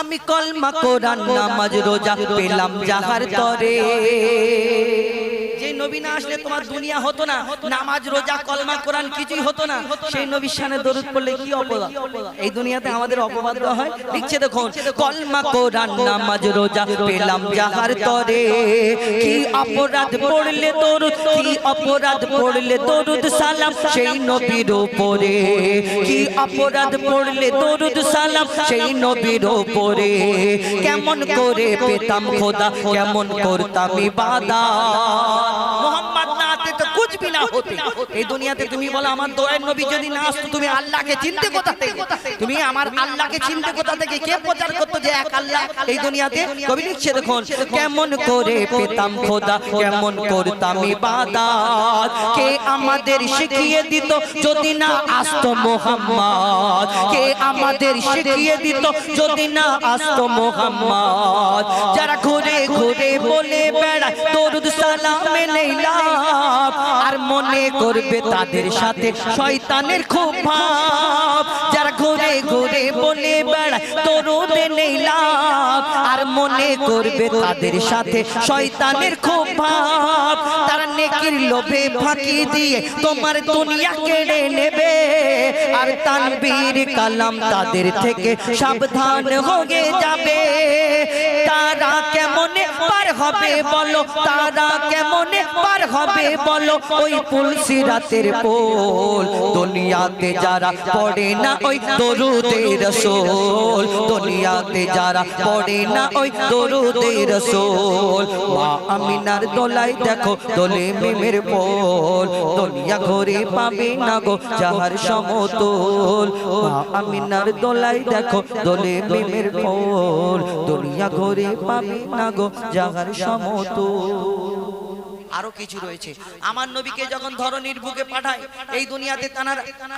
আমি কলমা কোরআন নামাজ রোজা পেলাম যাহার তরে। নবী না আসলে তোমার দুনিয়া হতো না। নামাজ, রোজা, কলমা, কোরআন কিছুই হতো না। সেই নবীর শানে দরুদ পড়লে কি অপরাধ? এই দুনিয়াতে আমাদের অপবাদ দেওয়া হয়। লিখছে দেখুন, কলমা, কোরআন, নামাজ, রোজা, পেলাম যাহার তরে। কি অপরাধ পড়লে দরুদ, কি অপরাধ পড়লে দরুদ সালাম সেই নবীর উপরে। কি অপরাধ পড়লে দরুদ সালাম সেই নবীর উপরে। কেমন করে পেতাম খোদা, কেমন করতাম ইবাদত। মোহাম্মদ না আতে তো কুছ भी না হতে। এই দুনিয়াতে তুমি বলো, আমার দোয়ের নবী যদি না আসতো, তুমি আল্লাহকে চিনতে কোথা থেকে? তুমি আমার আল্লাহকে চিনতে কোথা থেকে? কে প্রচার করতো যে এক আল্লাহ? এই দুনিয়াতে কবি লিখছে দেখুন, কেমন করে পেতাম খোদা, কেমন করতাম ইবাদত। কে আমাদের শিখিয়ে দিত, যদি না আসতো মোহাম্মদ? কে আমাদের শিখিয়ে দিত যদি না আসতো মোহাম্মদ। যারা ঘুরে ঘুরে বলে বেড়ায় তোর সালামে নেই লাভ আর মনে করবে তাদের সাথে শয়তানের খুব ভাব। যারা ঘুরে ঘুরে বলে বেড়ায় দরুদে আর মনে করবে তাদের সাথে শয়তানের খুব ভাব। তারা নেকির লোভে ফাঁকি দিয়ে তোমার দুনিয়া কেড়ে নেবে। আর তানবীর কালাম তাদের থেকে সাবধান হয়ে যাবে। তারা কেমনে হবে বলো তারা কেমনে পার হবে বলো? ওই পুল রাতের পোল দুনিয়াতে যারা পড়ে না ওই দরুদে রসোল। দুনিয়াতে যারা পড়ে না ওই দরুদে রসোল। মা আমিনার দোলাই দেখো দোলে মেমের পোল। দুনিয়া ঘরে পাবে না গো যাহার সমতল। মা আমিনার দোলাই দেখো দোলে মেমের পোল। দুনিয়া ঘরে পাবে না গো যাহার সমতল আরও কিছু রয়েছে। আমার নবীকে যখন ধরনীর বুকে পাঠায় এই দুনিয়াতে তানার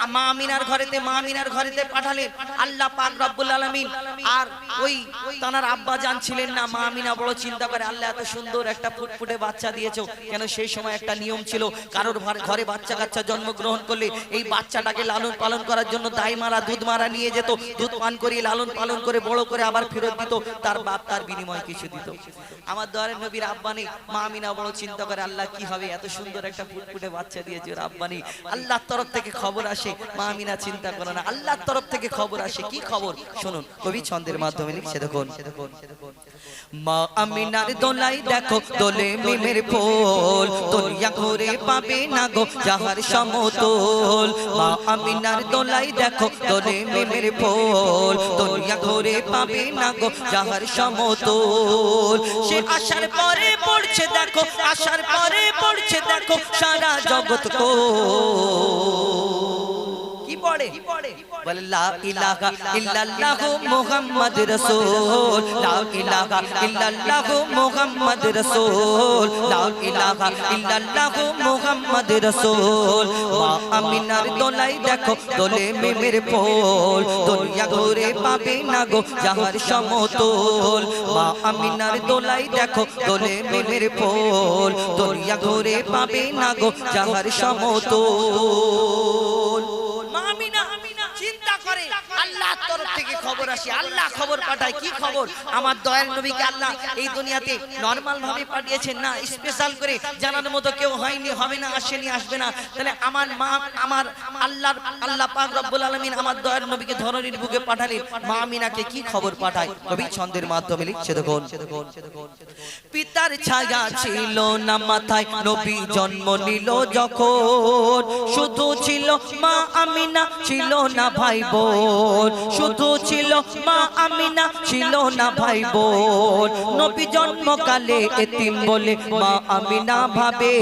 মা আমিনার ঘরেতে মা আমিনার ঘরেতে পাঠালেন। আল্লাহ পাক রব্বুল আলামিন। আর ওই তানার আব্বা জান ছিলেন না মা আমিনা বড় চিন্তা করে আল্লাহ এত সুন্দর একটা ফুটফুটে বাচ্চা দিয়েছ। কেন সেই সময় একটা নিয়ম ছিল কারোর ঘরে- ঘরে বাচ্চা কাচ্চা জন্মগ্রহণ করলে এই বাচ্চাটাকে লালন পালন করার জন্য দাই মারা দুধ মারা নিয়ে যেত। দুধ পান করিয়ে লালন পালন করে বড় করে আবার ফেরত দিত। তার বাপ তার বিনিময় কিছু দিত। আমার দয়ারের নবীর আব্বা নেই মা আমিনা বড় চিন্তা করে আল্লাহ কি হবে? এত সুন্দর একটা ফুটফুটে বাচ্চা দিয়েছে আব্বা আল্লাহর তরফ থেকে খবর আসে। মা আমিনা চিন্তা করে না। আল্লাহর তরফ থেকে খবর আসে। কি খবর? শুনুন, কবি ছন্দের মাধ্যমে লিখছে, দেখুন। মা আমিনার দোলাই দেখো, দোলে মিমের ফুল। দুনিয়া ঘুরে পাবে না গো যাহার সমতল। মা আমিনার দোলাই দেখো, দোলে মিমের ফুল। দুনিয়া ঘুরে পাবে না গো যাহার সমতল। সে আসার পরে পড়ছে, দেখো আসার পরে পড়ছে দেখো সারা জগৎ কো বলে লা ইলাহা ইল্লাল্লাহু মুহাম্মদ রাসূল। লা ইলাহা ইল্লাল্লাহু মুহাম্মদ রাসূল। লা ইলাহা ইল্লাল্লাহু মুহাম্মদ রাসূল। মা আমিনার দোলাই দেখো দোলে মেমের ফুল। দুনিয়া ঘুরে পাবে না গো যাহার সমতল। মা আমিনার দোলাই দেখো দোলে মেমের ফুল। দুনিয়া ঘুরে পাবে না গো যাহার সমতল। আল্লাহ তরফ থেকে খবর আসে। আল্লাহ খবর পাঠায়। কি খবর? আমার দয়াল নবীকে আল্লাহ এই দুনিয়াতে নরমাল ভাবে পাঠিয়েছেন না স্পেশাল করে জানার মতো কেউ হয়নি, হবে না, আসেনি, আসবে না। তাহলে আমার মা, আমার আল্লাহ আল্লাহ পাক রব্বুল আলামিন আমার দয়াল নবীকে ধরনীর বুকে পাঠালেন। মা আমিনাকে কি খবর পাঠায়? কবি ছন্দের মাধ্যমে লিখছে, দেখুন। পিতার ছায়া ছিল না মাথায়, নবী জন্ম নিল যখন। শুধু ছিল মা আমিনা, ছিল না ভাই বোন। শুধু ছিল মা আমিনা, ছিল না ভাই বোন নবী জন্মকালে এতিম বলে মা আমিনা ভাবে।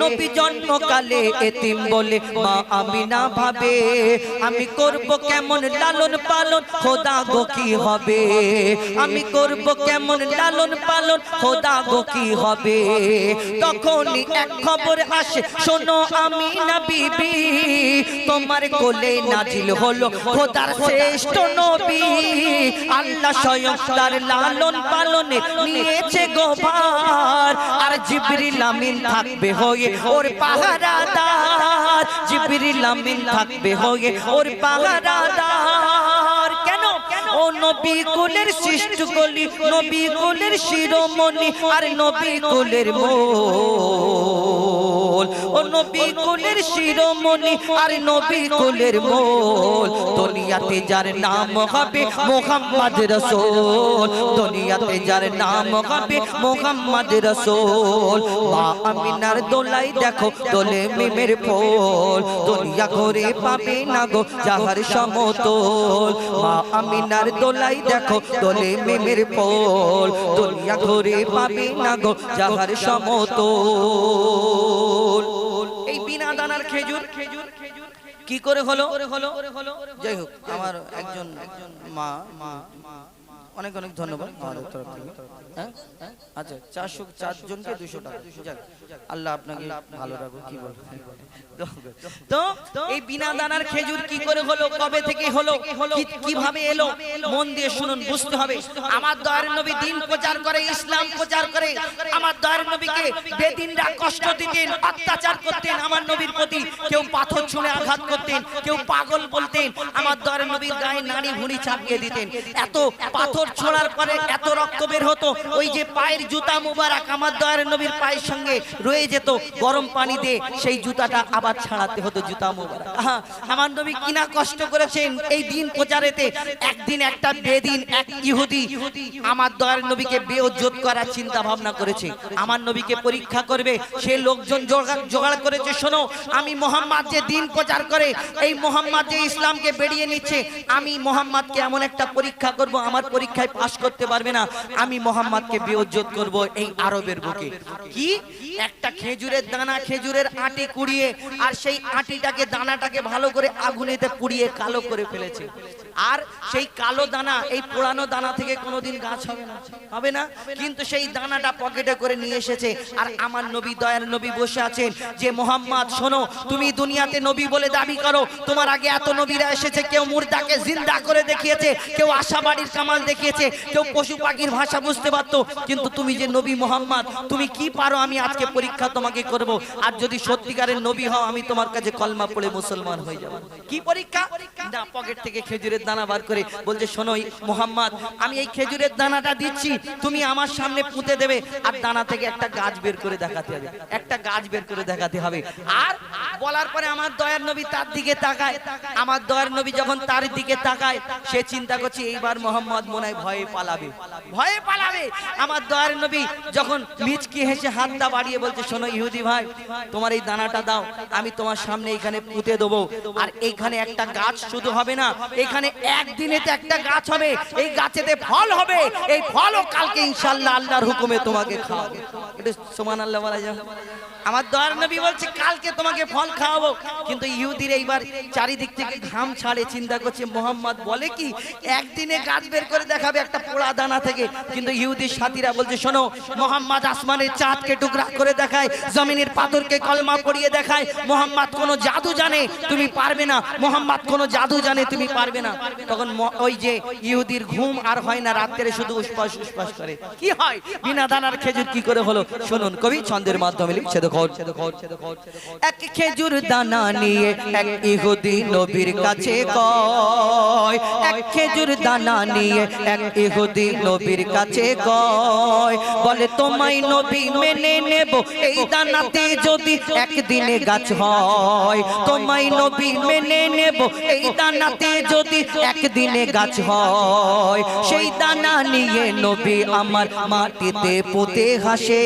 নবী জন্মকালে এতিম বলে মা আমিনা ভাবে। আমি করব কেমন লালন পালন, খোদা গো কি হবে? আমি করব কেমন লালন পালন, খোদা গো কি হবে? তখনই এক খবর আসে, শোনো আমি না বিবি, তোমার কোলে নাজিল হলো খোদার শ্রেষ্ঠ নবী, আল্লাহ স্বয়ং তার লালন পালনে নিয়েছে আর জিবরিল আমিন থাকবে হয়ে ওর পাহারাদার। জিবরিল আমিন থাকবে হয়ে ওর পাহারাদার। কেন? ও নবী কুলের সৃষ্ট কলি, নবী কুলের শিরোমণি, আর নবী কুলের মোল। ও নবী কুলের শিরোমণি আর নবী কুলের মোল। দুনিয়াতে যার নাম হবে মোহাম্মদ রসুল। দুনিয়াতে যার নাম হবে মোহাম্মদ রসুল। মা আমিনার দোলাই দেখো দোলে মিমের ফোল। দুনিয়া ঘুরে পাবে না গো যাহার সমতল। মা আমিনার দোলাই দেখো দোলে মিমের ফোল। দুনিয়া ঘুরে পাবে না গো যাহার সমতল। খেজুর? কি করে হলো? যাই হোক আমার একজন মা মা মা অনেক অনেক ধন্যবাদ আমাদের তরফ থেকে। হ্যাঁ? আচ্ছা চারশো চারজনকে দুশো টাকা। যাক, আল্লাহ আপনাকে ভালো রাখো কি বল তো এই বিনা দানার খেজুর কি করে হলো কবে থেকে হলো কীভাবে এলো মন দিয়ে শুনুন বুঝতে হবে। আমার দয়ার নবী দিন প্রচার করে ইসলাম প্রচার করে আমার দয়ার নবীকে বেদিনরা কষ্ট দিতেন অত্যাচার করতেন আমার নবীর প্রতি কেউ পাথর ছুঁড়ে আঘাত করতেন কেউ পাগল বলতেন আমার দয়ার নবীর গায়ে নাড়ি ভুঁড়ি চাপিয়ে দিতেন। এত পাথর ছোড়ার পরে এত রক্ত বের হতো। ওই যে পায়ের জুতা মুবারক আমার দয়ার নবীর পায়ের সঙ্গে রয়ে যেত। গরম পানি দিয়ে সেই জুতাটা আবার ছাড়াতে হতো, জুতা মুবারক। আমার নবী কিনা কষ্ট করেছেন এই দিন প্রচারেতে। একদিন একটা বেদিন, এক ইহুদি আমার দয়ার নবীকে বেওজ্জত করার চিন্তা ভাবনা করেছে। আমার নবীকে পরীক্ষা করবে, সে লোকজন জোগাড় করেছে, শোনো, আমি মোহাম্মদ যে দিন প্রচার করে, এই মোহাম্মদ যে ইসলামকে বেরিয়ে নিচ্ছে, আমি মোহাম্মদকে এমন একটা পরীক্ষা করব, আমার পরীক্ষায় পাশ করতে পারবে না। আমি মোহাম্মদকে বিয়োজ্জত করব এই আরবের বুকে। কি? একটা খেজুরের দানা, খেজুরের আটি কুড়িয়ে, আর সেই আটিটাকে, দানাটাকে ভালো করে আগুনেতে পুড়িয়ে কালো করে ফেলেছে। আর সেই কালো দানা, এই পোড়ানো দানা থেকে কোনোদিন গাছ হবে না হবে না। কিন্তু সেই দানাটা পকেটে করে নিয়ে এসেছে। আর আমার নবী দয়ার নবী বসে আছেন যে, মোহাম্মদ, শোনো, তুমি দুনিয়াতে নবী বলে দাবি করো। তোমার আগে এত নবীরা এসেছে, কেউ মুর্দাকে জিন্দা করে দেখিয়েছে, কেউ আশাবাড়ির কামাল দেখিয়েছে, কেউ পশু পাখির ভাষা বুঝতে পারতো। কিন্তু তুমি যে নবী মোহাম্মদ, তুমি কি পারো আমি আজকে পরীক্ষা তোমাকে করব। আর যদি সত্যিকারের নবী হও, আমি তোমার কাছে কলমা পড়ে মুসলমান হয়ে যাব। কি পরীক্ষা? না, পকেট থেকে খেজুরের দানা বার করে বলছে শোনোই মোহাম্মদ, আমি এই খেজুরের দানাটা দিচ্ছি, তুমি আমার সামনে পুঁতে দেবে, আর দানা থেকে একটা গাছ বের করে দেখাতে হবে। একটা গাছ বের করে দেখাতে হবে। আর বলার পরে আমার দয়ার নবী তার দিকে তাকায়। আমার দয়ার নবী যখন তার দিকে তাকায়, সে চিন্তা করছে, এইবার মোহাম্মদ মনে ভয়ে পালাবে। ভয়ে পালাবে। আমার দয়ার নবী যখন মিচকি হেসে হাতটা বাড়িয়ে বলছে, শোনো ইহুদি ভাই, তোমার এই দানাটা দাও, আমি তোমার সামনে এখানে পুঁতে দেবো। আর এইখানে একটা গাছ শুধু হবে না, এখানে একদিনেতে একটা গাছ হবে, এই গাছেতে ফল হবে, এই ফলও কালকে ইনশাল্লাহ আল্লাহর হুকুমে তোমাকে খাওয়াবে। এটা সমান আল্লাহ বলা যায়। আমার দয়ার নবী বলছে, কালকে তোমাকে ফল খাওয়াবো। কিন্তু ইহুদির এইবার চারিদিক থেকে ঘাম ছাড়ে, চিন্তা করছে, মোহাম্মদ বলে কি, একদিনে গাছ বের করে দেখাবে একটা পোড়া দানা থেকে? কিন্তু ইহুদির সাথীরা বলছে, শোনো, মোহাম্মদ আসমানের চাঁদকে টুকরা করে দেখায়, জমিনের পাথরকে কলমা পড়িয়ে দেখায়। মোহাম্মদ কোনো জাদু জানে, তুমি পারবে না। মোহাম্মদ কোনো জাদু জানে, তুমি পারবে না। তখন ওই যে ইহুদির ঘুম আর হয় না, রাত্রে শুধু উসপাস উসপাস করে। কি হয়? বিনা দানার খেজুর কি করে হলো? শুনুন, কবি ছন্দের মাধ্যমে লিখছে এক খেজুর দানা নিয়ে এক ইহুদি নবীর কাছে কয়। এক খেজুর দানা নিয়ে এক ইহুদি নবীর কাছে কয়। বলে, তোমায় নবী মেনে নেব। এই দানাতে যদি একদিনে গাছ হয়, তোমায় নবী মেনে নেব। এই দানাতে যদি একদিনে গাছ হয়, সেই দানা নিয়ে নবী আমার মাটিতে পুঁতে হাসে।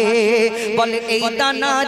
বলে, এই দানার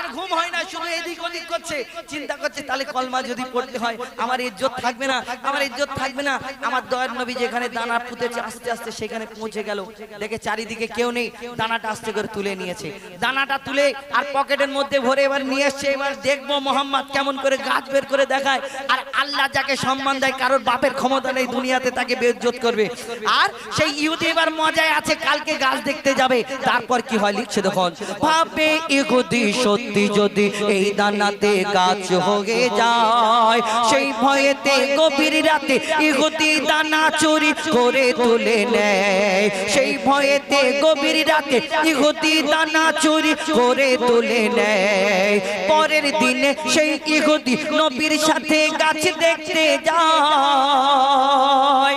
আর ঘুম হয় না, শুধু এদিক ওদিক করছে। চিন্তা করছে, তাহলে কলমা যদি পড়তে হয়, আমার ইজ্জত থাকবে না, আমার ইজ্জত থাকবে না। আমার দয়ার নবী যেখানে দানা পুঁতেছে, আস্তে আস্তে সেখানে পৌঁছে গেল। দেখে চারিদিকে কেউ নেই, দানাটা আস্তে করে তুলে নিয়েছে। দানাটা তুলে আর পকেটের মধ্যে ভরে এবার নিয়ে এসছে, এবার দেখব মোহাম্মদ কেমন করে গাছ বের করে দেখায়। আর আল্লাহ যাকে সম্মান দেয়, কারোর বাপের ক্ষমতা নেই, দুনিয়াতে তাকে বেজ্জত করবে। আর সেই ইহুদি এবার মজায় আছে, কালকে গাছ দেখতে যাবে, তারপর কি হয়, লিখছে দেখুন। ভাবে ইহুদি সত্যি যদি এই দানাতে গাছ হয়ে যায়, সেই ভয়েতে গভীর রাতে ইহুদি দানা চুরি করে তুলে নেয়। সেই ভয়েতে গভীর রাতে ইহুদি দানা চুরি করে তুলে নেয়। পরের দিনে সেই ইহুদি নবীর সাথে গাছ দেখতে যায়।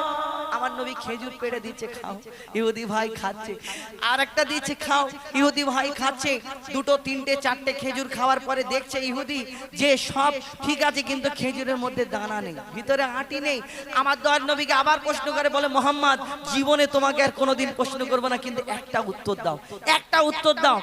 খেজুর পেড়ে দিচ্ছে, খাও। ইহুদি ভাই খাচ্ছে। আর একটা দিচ্ছে, খাও। ইহুদি ভাই খাচ্ছে। দুটো, তিনটে, চারটে খেজুর খাওয়ার পরে দেখছে ইহুদি যে সব ঠিক আছে, কিন্তু খেজুরের মধ্যে দানা নেই, ভিতরে আটি নেই। আমার দয়ার নবীকে আবার প্রশ্ন করে, বলে, মোহাম্মদ, জীবনে তোমাকে আর কোনোদিন প্রশ্ন করব না, কিন্তু একটা উত্তর দাও, একটা উত্তর দাও,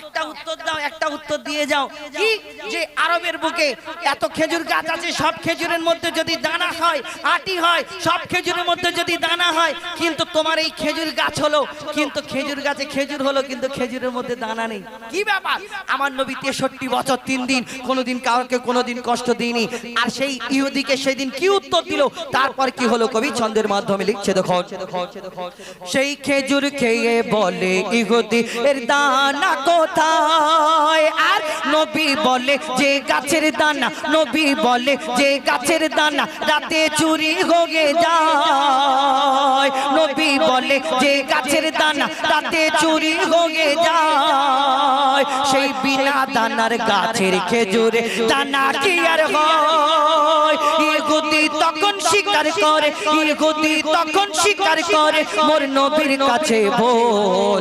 একটা উত্তর দাও, একটা উত্তর দিয়ে যাও। কি? যে আরবের বুকে এত খেজুর গাছ আছে, সব খেজুরের মধ্যে যদি দানা হয়, আটি হয়, সব খেজুরের মধ্যে যদি দানা হয় কিন্তু তোমার এই খেজুর গাছ হলো কিন্তু খেজুর গাছে খেজুর হলো কিন্তু খেজুরের মধ্যে দানা নেই। কি ব্যাপার? আমার নবী তেষট্টি বছর তিন দিন কোনোদিন কাউকে কোনোদিন কষ্ট দিইনি। আর সেই ইহুদিকে সেদিন কি উত্তর দিল? তারপর কি হলো কবি? ছন্দের মাধ্যমে লিখছে দেখো। সেই খেজুর খেয়ে বলে ইহুদি এর দানা কোথায়? আর নবী বলে যে গাছের দানা। নবী বলে যে গাছের দানা রাতে চুরি হয়ে যায়। যে গাছের দানা রাতে চুরি হয়ে যায়। সেই বিনা দানার গাছের খেজুরে দানা কি আর হয় তখন স্বীকার করে, ইহুদি তখন করে, মোর নবীর কাছে বল।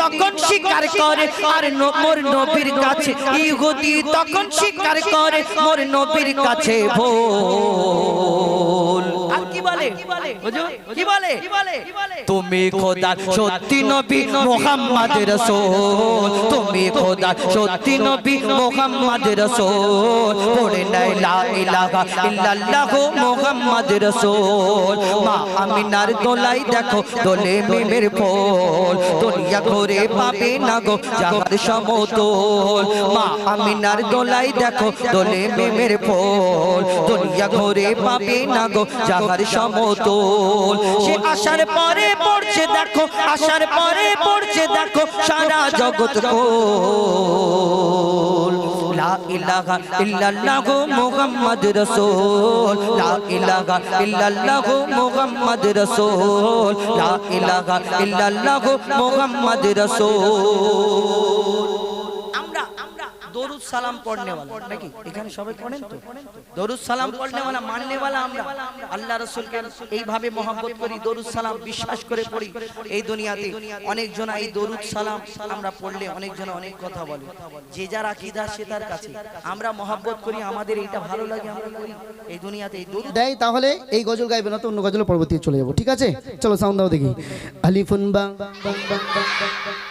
তখন স্বীকার করে, আর মোর নবীর কাছে তখন করে, মোর নবীর কাছে বল। বলে? কি বলে? তুমি খোদা সত্যি নবী মোহাম্মদ রসুল তুমি খোদা সত্যি নবী মোহাম্মদ রসুল পড়ে নাই লা ইলাহা ইল্লাল্লাহু মোহাম্মদ রসুল মা আমিনার দোলাই দেখো দোলে মিমের ফল। দুনিয়া ঘুরে পাবে না গো যাহার সমতল। মা আমিনার দোলাই দেখো দোলে মিমের ফল। দুনিয়া ঘুরে পাবে না গো যাহার সমতল। সে আসার পরে পড়ছে দেখো আসার পরে পড়ছে দেখো সারা জগৎ কোল লা ইলাহা ইল্লাল্লাহু মুহাম্মদ রাসূল। লা ইলাহা ইল্লাল্লাহু মুহাম্মদ রাসূল। লা ইলাহা ইল্লাল্লাহু মুহাম্মদ রাসূল। আমরা আমরা দরুদ সালাম পড়নে वाला নাকি এখানে সবাই পড়েন তো দরুদ সালাম পড়নে वाला মাননে वाला আমরা আল্লাহ রাসূলকে এইভাবে মহব্বত করি দরুদ সালাম বিশ্বাস করে পড়ি এই দুনিয়াতে অনেক জন এই দরুদ সালাম আমরা পড়লে অনেক জন অনেক কথা বলে যে যার আকীদা সে তার কাছে আমরা মহব্বত করি আমাদের এইটা ভালো লাগে আমরা করি এই দুনিয়াতে এই দরুদ দেয় তাহলে এই গজল গাইবে না তো অন্য গজলে পরবর্তী চলে যাবো ঠিক আছে চলো সাউন্ড দাও দেখি আলিফুন বা এই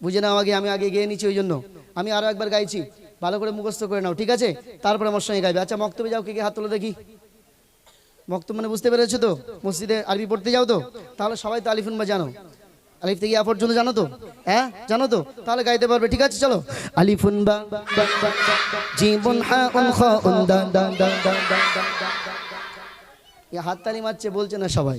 বুঝে নাও আগে আমি আগে গিয়ে নিচ্ছি ওই জন্য আমি আরও একবার গাইছি। ভালো করে মুখস্থ করে নাও, ঠিক আছে? তারপরে আমার সঙ্গে গাইবে। আচ্ছা মক্তবে যাও, কে কে হাত তোলো দেখি। মক্তব মানে বুঝতে পেরেছ তো? মসজিদে আরবি পড়তে যাও তো? তাহলে সবাই তো আলিফুন বা জানো আলিফ থেকে ইয়া পর্যন্ত জানো তো? হ্যাঁ? জানো তো? তাহলে গাইতে পারবে, ঠিক আছে? চলো। আলিফুন বা জীবন হা, উন, খ, উন দা দা দা দা দা দা দা। এ হাততালি মারছে, বলছে না সবাই।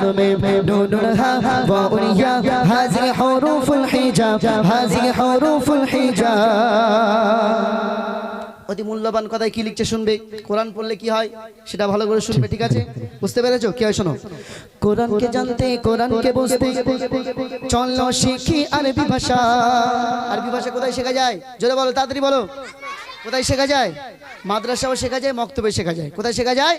ميم نون ها واو يا هذه حروف الحجاب هذه حروف الحجاب অতি মূল্যবান কথায় কি লিখছে শুনবে কোরআন পড়লে কি হয় সেটা ভালো করে শুনবে ঠিক আছে বুঝতে পেরেছো কি হয় শোনো কোরআনকে জানতে কোরআনকে বুঝতে চলো শিখি আরবি ভাষা আরবি ভাষা কোথায় শেখা যায় জোরে বলো তাড়াতাড়ি বলো কোথায় শেখা যায় মাদ্রাসাও শেখা যায় মক্তবে শেখা যায় কোথায় শেখা যায়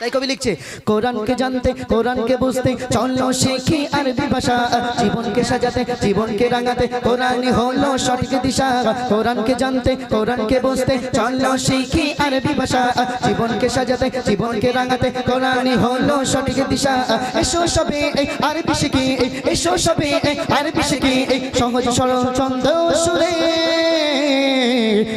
তাই কবি লিখছে, কোরআনকে জানতে, কোরআনকে বুঝতে চলো শিখি আরবি ভাষা। জীবনকে সাজাতে, জীবনকে রাঙাতে, কোরআনই হলো সঠিক দিশা। কোরআনকে জানতে, কোরআনকে বুঝতে চলো শিখি আরবি ভাষা। জীবনকে সাজাতে, জীবনকে রাঙাতে, কোরআনই হলো সঠিক দিশা। এসো সবে আরবি শিখি, এসো সবে আরবি শিখি। সহজ সরল ছন্দ সুরে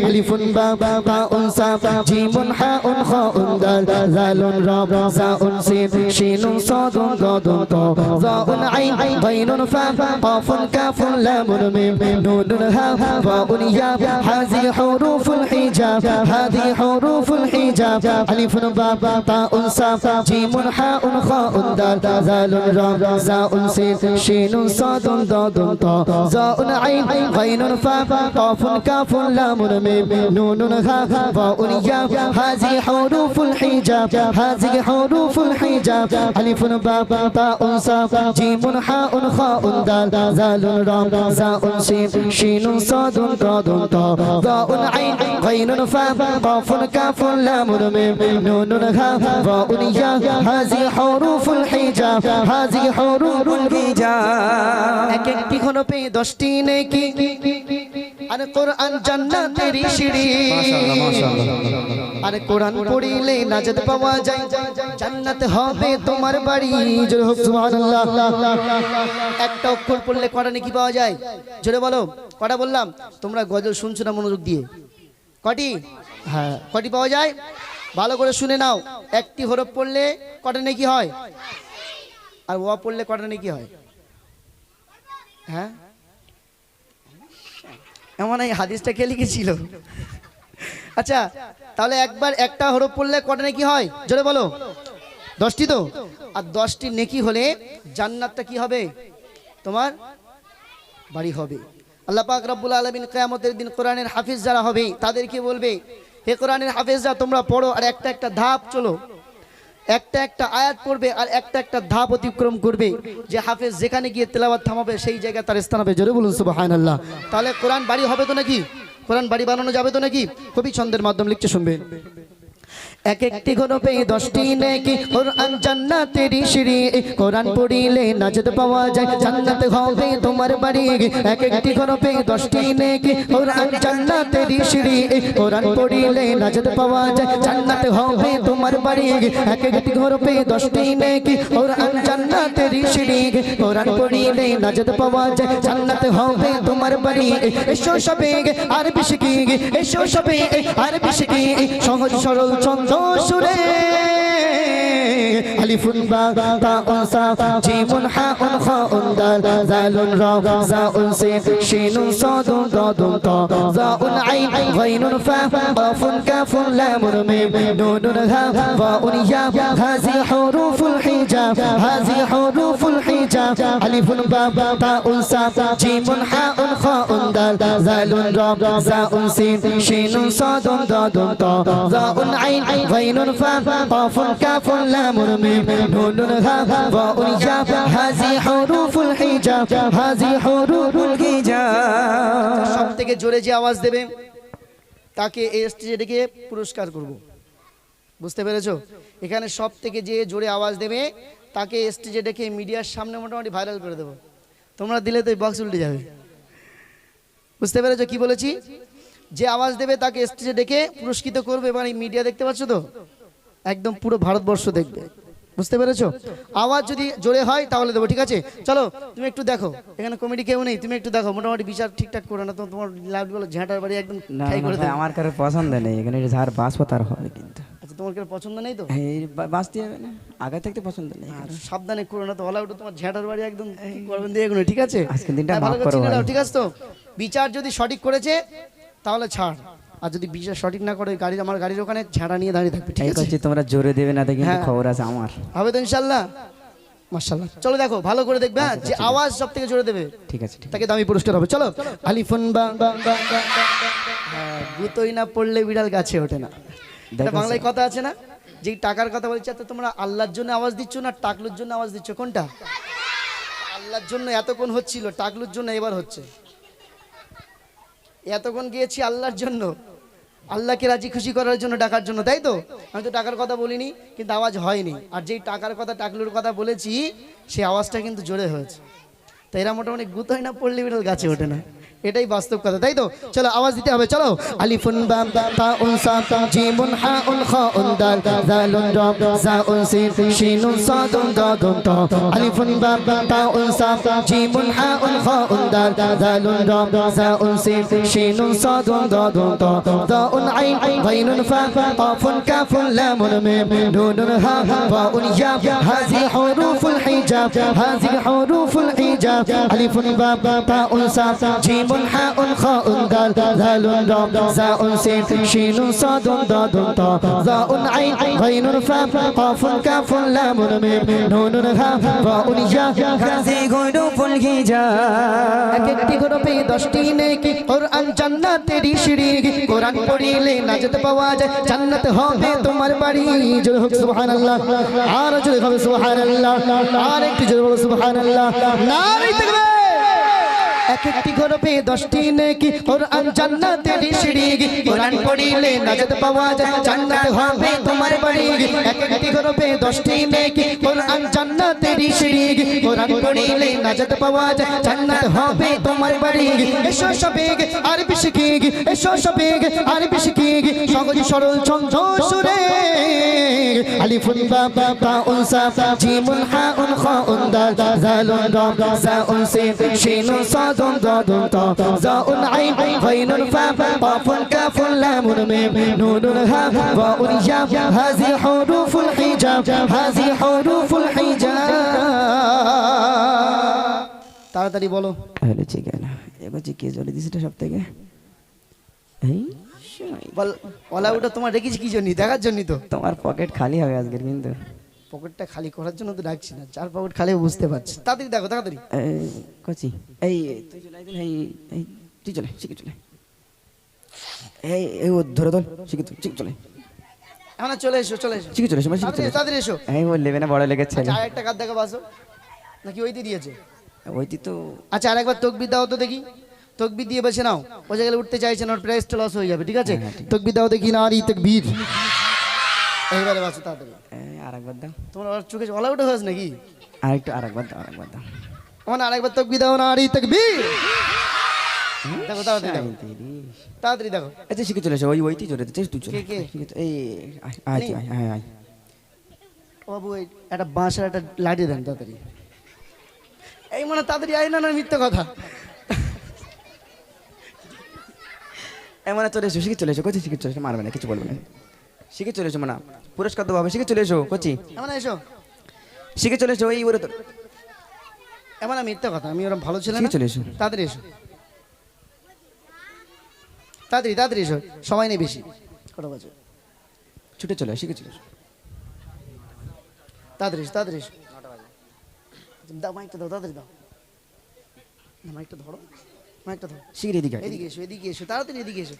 আলিফুন বা বা বা উন সা জিমুন হা উন খা উন দাল জালুন রা زاء سين شين صاد ضاد طاء ظاء عين غين فاء قاف كاف لام ميم نون ها واو يا هذه حروف الحجاب هذه حروف الحجاب ألف باء تاء ساء جيم حاء خاء دال زال را زاء سين شين صاد ضاد طاء ظاء عين غين فاء قاف كاف لام ميم نون ها واو يا هذه حروف الحجاب هذه حروف الحجاب ألف باء تاء صاء جيم حاء خاء دال زال را زاء سين شين صاد ضاد طاء ضاء عين غين فاء قاف كاف لام ميم نون ها واو يا هذه حروف الحجاب هذه حروف الحجاب এক একটি হরফে দশটি নেকি আর কোরআন জান্নাতের সিঁড়ি। আর কোরআন পড়িলে নাজাত পাওয়া যায়। জান্নাত হবে তোমার বাড়ি। জোরে হোক সুবহানাল্লাহ। একটা অক্ষর পড়লে কটা নাকি পাওয়া যায়? জোরে বলো কটা বললাম? তোমরা গজল শুনছো না মনোযোগ দিয়ে? কটি? হ্যাঁ। কটি পাওয়া যায়? ভালো করে শুনে নাও। একটি হরফ পড়লে কটা নাকি হয়? আর ওয়া পড়লে কটা নাকি হয়? হ্যাঁ? এমন এই হাদিসটা কে লিখেছিল? আচ্ছা তাহলে একবার একটা হরফ পড়লে কটা নেকি হয়? জোরে বলো। দশটি তো? আর দশটি নেকি হলে জান্নাতটা কি হবে? তোমার বাড়ি হবে। আল্লাহ পাক রব্বুল আলমিন কেয়ামতের দিন কোরআনের হাফিজ যারা হবে, তাদেরকে বলবে, হে কোরআনের হাফিজরা, তোমরা পড়ো আর একটা একটা ধাপ চলো। একটা একটা আয়াত পড়বে আর একটা একটা ধাপ অতিক্রম করবে। যে হাফেজ যেখানে গিয়ে তেলাবাদ থামাবে, সেই জায়গায় তার স্থান হবে। জোরে বলুন, সুবহানাল্লাহ। তাহলে কোরআন বাড়ি হবে তো নাকি? কোরআন বাড়ি বানানো যাবে তো নাকি? কবি ছন্দের মাধ্যম লিখছে শুনবে। এক একটি হরফে দশটি নেকি। কোরআন জান্নাতের সিঁড়ি। কোরআন পড়িলে নাজাত পাওয়া যায়, জান্নাত হবে তোমার বাড়ি। এক একটি হরফে দশটি নেকি। কোরআন জান্নাতের সিঁড়ি। কোরআন পড়িলে নাজাত পাওয়া যায়, জান্নাত হবে তোমার বাড়ি। এক একটি হরফে দশটি নেকি। কোরআন জান্নাতের সিঁড়ি। কোরআন পড়িলে নাজাত পাওয়া যায়, জান্নাত হবে তোমার বাড়ি। এসো সবে আর বেশি কি এসো সবে আর বেশি কি সহজ সরল ছন্দ সুরে আলিফুন বা তাউন সা জিমুন হাউন খাউন দাল জালুন রা জাউন সে শিনুন সাদুন দাদুন তা জাউন আইন গাইনুন ফা কাফুন কাফুন লামুন মিম নুনুন হা ওয়াউন ইয়া হাজি হুরুফুল হিজাব হাযি হুরুফুল হিজাব আলিফুন বা তাউন সা জিমুন হাউন খাউন দাল জালুন রা জাউন সিন শিনুন সাদুন দাদুন তা জাউন আইন গাইনুন ফা কাফুন কাফুন লামুন মিম নুনুন হা ওয়াউন ইয়া হাযি হুরুফুল হিজাব হাযি হুরুফুল হিজাব সব থেকে জোরে যে আওয়াজ দেবে, তাকে এই স্টেজে ডেকে পুরস্কার করব। বুঝতে পেরেছ? এখানে সব থেকে যে জোরে আওয়াজ দেবে তাকে স্টেজে ডেকে মিডিয়ার সামনে মোটামুটি ভাইরাল করে দেবো। তোমরা দিলে তো বক্স উল্টে যাবে। বুঝতে পেরেছ কি বলেছি? যে আওয়াজ দেবে তাকে স্টেজে ডেকে পুরস্কৃত করবে। মানে মিডিয়া দেখতে পাচ্ছ তো? একদম পুরো ভারতবর্ষ দেখবে। বুঝতে পেরেছ? আওয়াজ যদি জোরে হয় তাহলে দেবো ঠিক আছে? চলো তুমি একটু দেখো। এখানে কমিটি কেউ নেই তুমি একটু দেখো। মোটামুটি বিচার ঠিকঠাক করে না তো তোমার লাভ বলো ঝাঁটার বাড়ি একদম করে আমার কারোর পছন্দ নেই। এখানে যার বাঁচবো তার হবে কিন্তু। তোমার কেউ পছন্দ নেই তো এই বাঁচতে হবে না আগে থাকতে পছন্দ নেই আর সাবধানে করো না তো তোমার ঝ্যাটার বাড়ি একদম করবেন দিয়ে এগুলো ঠিক আছে দিনটা হ্যাঁ, ভালো করে। ঠিক আছে তো বিচার যদি সঠিক করেছে তাহলে ছাড় আর যদি বিচার সঠিক না করে গাড়ির আমার গাড়ির ওখানে ঝাঁটা নিয়ে দাঁড়িয়ে থাকবে ঠিক আছে তোমরা জোরে দেবে না দেখি হ্যাঁ। খবর আছে আমার হবে তো ইনশাল্লাহ মাশাল্লাহ চলো দেখো ভালো করে দেখবে হ্যাঁ যে আওয়াজ সব থেকে জোরে দেবে ঠিক আছে ঠিক তাকে দামি পুরস্কার হবে চলো আলিফুন বা হ্যাঁ, গুতোই না পড়লে বিড়াল গাছে ওঠে না বাংলায় কথা আছে না? যে টাকার কথা বলছে তো তোমরা আল্লাহর জন্য আওয়াজ দিচ্ছ না টাকলুর জন্য আওয়াজ দিচ্ছ? কোনটা? আল্লাহর জন্য এতক্ষণ হচ্ছিল টাকলুর জন্য এবার হচ্ছে। এতক্ষণ গিয়েছি আল্লাহর জন্য। আল্লাহকে রাজি খুশি করার জন্য ডাকার জন্য তাই তো? আমি তো টাকার কথা বলিনি কিন্তু আওয়াজ হয়নি। আর যেই টাকার কথা টাকলুর কথা বলেছি সেই আওয়াজটা কিন্তু জোরে হয়েছে। তো এরা মোটামুটি গুতোয় না পড়লে বিড়াল গাছে ওঠে না। এটাই বাস্তব কথা তাই তো চলো আওয়াজ দিতে হবে চলো আলিফুন বাম তাউন সাম জিমুন হাউন খাউন দাল জালুন র জাউন সিন শিনুন সাদুন দাদুন ত আলিফুন বাম তাউন সাম জিমুন হাউন খাউন দাল জালুন র জাউন সিন শিনুন সাদুন দাদুন ত দাউন আইন গাইনুন ফা قاف كاف لام ميم نون ها واو يا هذه حروف الحجاب هذه حروف الحجاب ألف باب تاء سا جيم বাবুন হাউন খাউন দাল দালুন রব সাউন সিন শিনুন সাদুন দাদুন তা জাউন আইন গাইনুন ফা কাফুন কাফুন লামুন মিম নুনুন হা ওয়াউন ইয়া হাজি গুনু ফুলগি যা এক একটি গ্রুপে 10টি নেকি, কোরআন জান্নাতের সিঁড়ি কোরআন পড়িলে নাজাত পাওয়া যায়, জান্নাত হবে তোমার বাড়ি। জোরে হোক সুবহানাল্লাহ, আর জোরে হবে সুবহানাল্লাহ আর একটু জোরে বলো সুবহানাল্লাহ। নারে তাকবীর। এক একটি গ্রুপে দশটি নেকি। কোরআন জান্নাতেরই সিঁড়ি। কোরআন পড়িলে নাজাত পাওয়া যায়, জান্নাত হবে তোমার বাড়ি। এক একটি গ্রুপে দশটি নেকি। কোরআন জান্নাতেরই সিঁড়ি। কোরআন পড়িলে নাজাত পাওয়া যায়, জান্নাত হবে তোমার বাড়ি। এসো সবে আর বিশকি এসো সবে আর বিশকি সহজ সরল ছন্দ সুরে। আলিফুন বা বা বা উনসা জিমুন হাউন খাউন দাল জালুন রা জাউন সিন শিনুন সাদুন দাদুন তা জাউন আইন গাইনুন ফা قاف كاف لام ميم نون ها واو يا هذه حروف الحجاب هذه حروف الحجاب তাড়াতাড়ি বলো হলো চিকেন এবার কে জলে দিস এটা সব থেকে এই সেই, বল ওলা ওটা তোমার রেখেছি কি জন্য দেখার জন্যই তো তোমার পকেট খালি হবে আজকের কিন্তু পকেটটা খালি করার জন্য তো ডাকছি না চার পকেট খালি বুঝতে পারছি। তাড়াতাড়ি দেখো তাড়াতাড়ি। এই, কচি এই তুই চলে এই এই তুই চলে শিখে চলে এই এই ও ধরে ধর শিখে তুই শিখে চলে এখন চলে এসো চলে এসো। শিখে চলে তাড়াতাড়ি চলে তাড়াতাড়ি এসো। এই ও লেবে না বড় লেগেছে আচ্ছা আর একটা কাজ দেখা বাসো। নাকি ওইটি দিয়েছে? ওই তুই তো আচ্ছা আরেকবার তকবির দাও তো দেখি। তকবির দিয়ে বেছে নাও। ও জায়গায় উঠতে চাইছে না ওর প্রাইসটা লস হয়ে যাবে ঠিক আছে? তকবির দাও দেখি না আর ই তকবির। এইবারে বাসো তাড়াতাড়ি। এই, আরেকবার দাও। তোমার চোখে অলা উঠে হয়েছে নাকি? আরেকটু আরেকবার দাও আরেকবার দাও। আমার আরেকবার তকবির দাও না আর ই তকবির দেখো তাড়াতাড়ি দেখো। তিরিশ। তাড়াতাড়ি দেখো। আচ্ছা শিখে চলে এসো ওই ওইটি তুই চলে কে, কে? শিখে চলে- এই আয়, আয় আয় আয় আয়। বাবু এই একটা বাঁশের একটা লাঠি দেন তাড়াতাড়ি। এই মনে তাড়াতাড়ি আয় না না মিথ্যে কথা। এমন চলে এসো শিখে চলে এসো কোচি শিখে চলে এসো মারবে না কিছু বলবে না। শিখে চলে এসো মানে। পুরস্কার দেবো শিখে চলে এসো কোচি। এমন এসো। শিখে চলে এসো এই ওরে তো এমন আমি মিথ্যে কথা আমি ওরকম ভালো ছিল না। শিখে চলে এসো। তাড়াতাড়ি এসো। তাড়াতাড়ি তাড়াতাড়ি এসো। সময় নেই বেশি। কটা বাজে? ছুটে চলে এসো, শিখে চলে এসো। তাড়াতাড়ি এসো তাড়াতাড়ি এসো। দাও মাইকটা দাও তাড়াতাড়ি দাও। মাইকটা ধরো। মাইকটা ধরো। শিখে এদিকে এদিকে এসো এদিকে এসো তাড়াতাড়ি এদিকে এসো।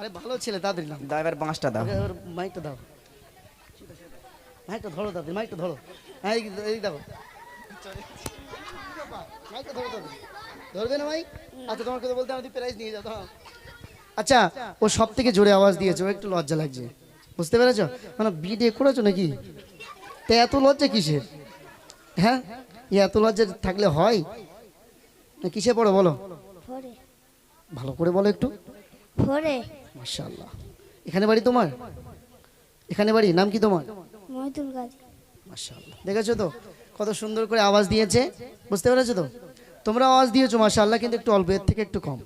আরে ভালো ছেলে তাড়াতাড়ি নাও দাও এবার বাঁশটা দাও। ওর মাইকটা দাও। মাইকটা ধরো তাড়াতাড়ি মাইকটা ধরো। হ্যাঁ এদিকে দাও মাইকটা ধরো তাড়াতাড়ি ধরবে না মাইক? আচ্ছা তোমার কথা বলতে আমি প্রাইজ নিয়ে যাও আচ্ছা ও সব থেকে জোরে আওয়াজ দিয়েছে ও একটু লজ্জা লাগছে। বুঝতে পেরেছ? মানে বিয়ে করেছ নাকি? তা এত লজ্জা কিসের? হ্যাঁ? এ এত লজ্জা থাকলে হয়? না কিসে পড়ো বলো। ভালো করে বলো একটু। ফোরে মাশাআল্লাহ। এখানে বাড়ি তোমার? এখানে বাড়ি? নাম কি তোমার? মহিদুল গাজী। মাশাআল্লাহ। দেখেছ তো? কত সুন্দর করে আওয়াজ দিয়েছে। বুঝতে পেরেছ তো? তোমরা আওয়াজ দিয়েছ মাশাআল্লাহ কিন্তু একটু অল্প এর থেকে একটু কম।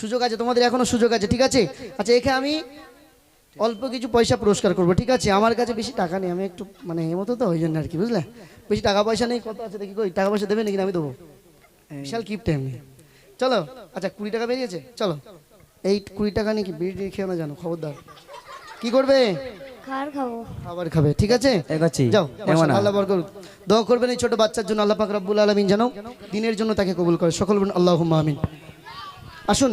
সুযোগ আছে তোমাদের এখনও সুযোগ আছে ঠিক আছে? আচ্ছা এখানে আমি অল্প কিছু পয়সা পুরস্কার করব ঠিক আছে? আমার কাছে বেশি টাকা নেই আমি একটু মানে এমতো তো ওই জন্য আর কি বুঝলে? বেশি টাকা পয়সা নেই কত আছে দেখি কই? টাকা পয়সা দেবে নাকি আমি দেবো? বিশাল কিপ টাইম চলো আচ্ছা কুড়ি টাকা বেরিয়েছে চলো। এই কুড়ি টাকা নাকি বিড়ি খেয়ে না জানো? খবরদার। কি করবে? খাবার খাবে। ঠিক আছে? যাও। আল্লাহ বরকত। করুক। দোয়া করবেন এই ছোট বাচ্চার জন্য আল্লাহ পাক রব্বুল আলামিন জানো দিনের জন্য তাকে কবুল করে। সকল আল্লাহ আমিন। আসুন।